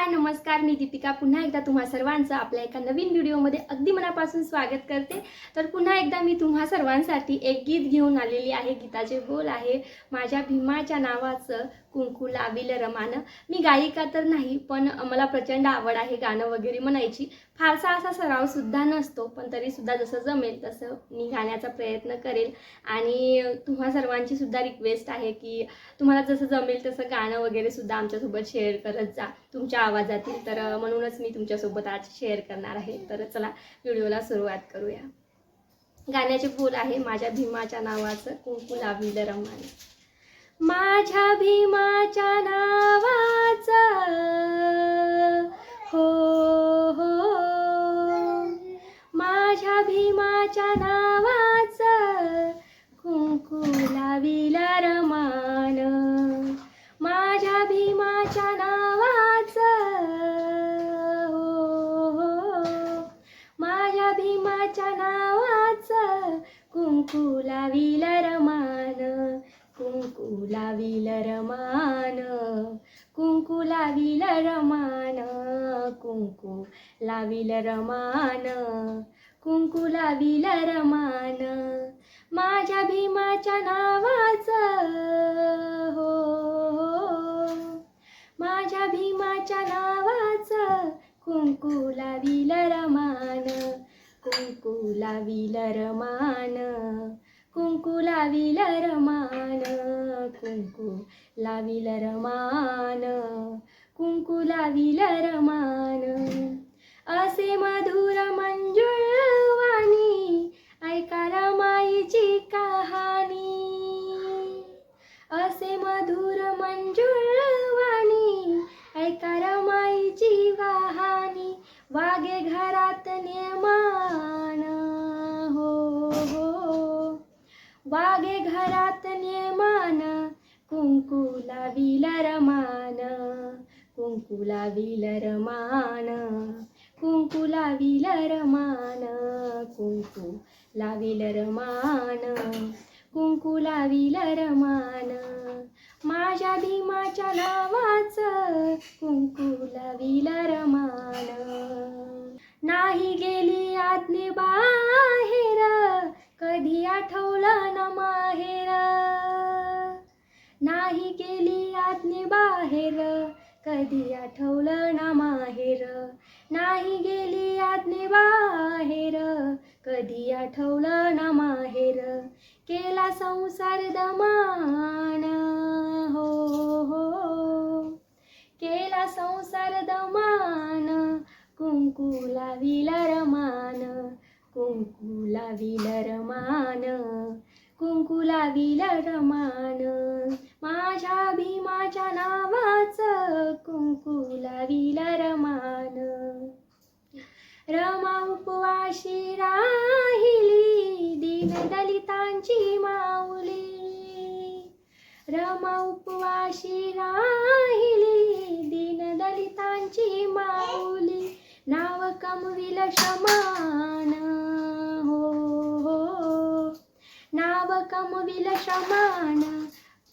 हाय नमस्कार. मी दीपिका. पुन्हा एकदा तुम्हा सर्वांचं आपल्या एका नवीन व्हिडिओमध्ये अगदी मनापासून स्वागत करते. तर पुन्हा एकदा मी तुम्हा सर्वांसाठी एक गीत घेऊन आलेली आहे. गीताचे बोल आहे माझ्या भीमाच्या नावाचं कुंकू लाविल रमानं. मी गायिका तर नाही पण मला प्रचंड आवड आहे गाणं वगैरे म्हणायची. फारसा असा सरावसुद्धा नसतो पण तरीसुद्धा जसं जमेल तसं मी गाण्याचा प्रयत्न करेल. आणि तुम्हा सर्वांची सुद्धा रिक्वेस्ट आहे की तुम्हाला जसं जमेल तसं गाणं वगैरे सुद्धा आमच्यासोबत शेअर करत जा. तुमच्या आवाजातील तर म्हणूनच मी तुमच्यासोबत आज शेअर करणार आहे. तर चला व्हिडिओला सुरुवात करूया. गाण्याचे फूल आहे माझ्या भीमाच्या नावाचं कुंकू लाविल रमाने माझ्या भीमाच्या नावाचं हो हो माझ्या भीमाच्या नावाचं कुंकू लाविल रमान भीमाच्या नावाचं कुंकू लाविल रमान? कुंकू लाविल रमान. कुंकू लाविल रमान. कुंकू लाविल रमान. कुंकू लाविल रमान. माझ्या भीमाच्या नावाचं हो. हो. माझ्या भीमाच्या नावाचं कुंकू लाविल रमान. कुंकू लाविल रमान कुंकू लाविल रमान कुंकू लाविल रमान कुंकू लाविल रमान. असे मधुर मंजुळवाणी ऐकाला माईची कहाणी. असे मधुर मंजुळवाणी ऐकाला माईची वाहानी वागे घरात नेमा वागे घरात नेमान कुंकू लाविल रमान कुंकू लाविल रमान कुंकू लाविल रमान कुंकू लाविल रमान कुंकू लाविल रमान माझ्या भीमाच्या नावाचं कुंकू लाविल रमान कधी ना माहेर. नाही गेली आज्ञे बाहेर. कधी आठवलं ना माहेर. नाही गेली आज्ञे बाहेर. कधी आठवलं ना माहेर. केला संसार दमान. हो हो. केला संसार दमान. कुंकू लाविल रमान. कुंकू लाविल रमान कुंकू लाविल रमान माझ्या भीमाच्या नावाचं कुंकू लाविल रमान रमा उपवाशी राहिली दीन दलितांची माऊली. रमा उपवाशी राहिली दीन दलितांची माऊली. नाव कमविल शमान. नाव कमविल शमान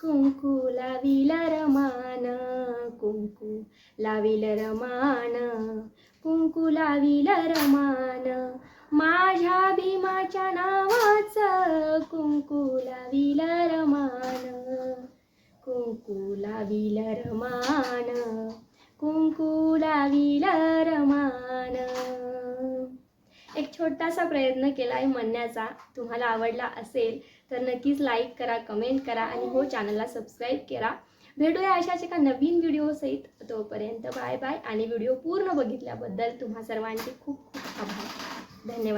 कुंकू लाविल रमान कुंकू लाविल रमान कुंकू लाविल रमान. माझ्या भीमाच्या नावाचं कुंकू लाविल रमान कुंकू लाविल रमान कुंकू लाविल रमान. छोटासा प्रयत्न केला आहे म्हणण्याचा तुम्हाला आवडला असेल तर नक्कीच लाईक करा कमेंट करा आणि हो चॅनलला सबस्क्राईब करा. भेटूया अशाच एका नवीन व्हिडिओसहित तोपर्यंत बाय बाय आणि व्हिडिओ पूर्ण बघितल्याबद्दल तुम्हा सर्वांचे खूप खूप आभार. धन्यवाद.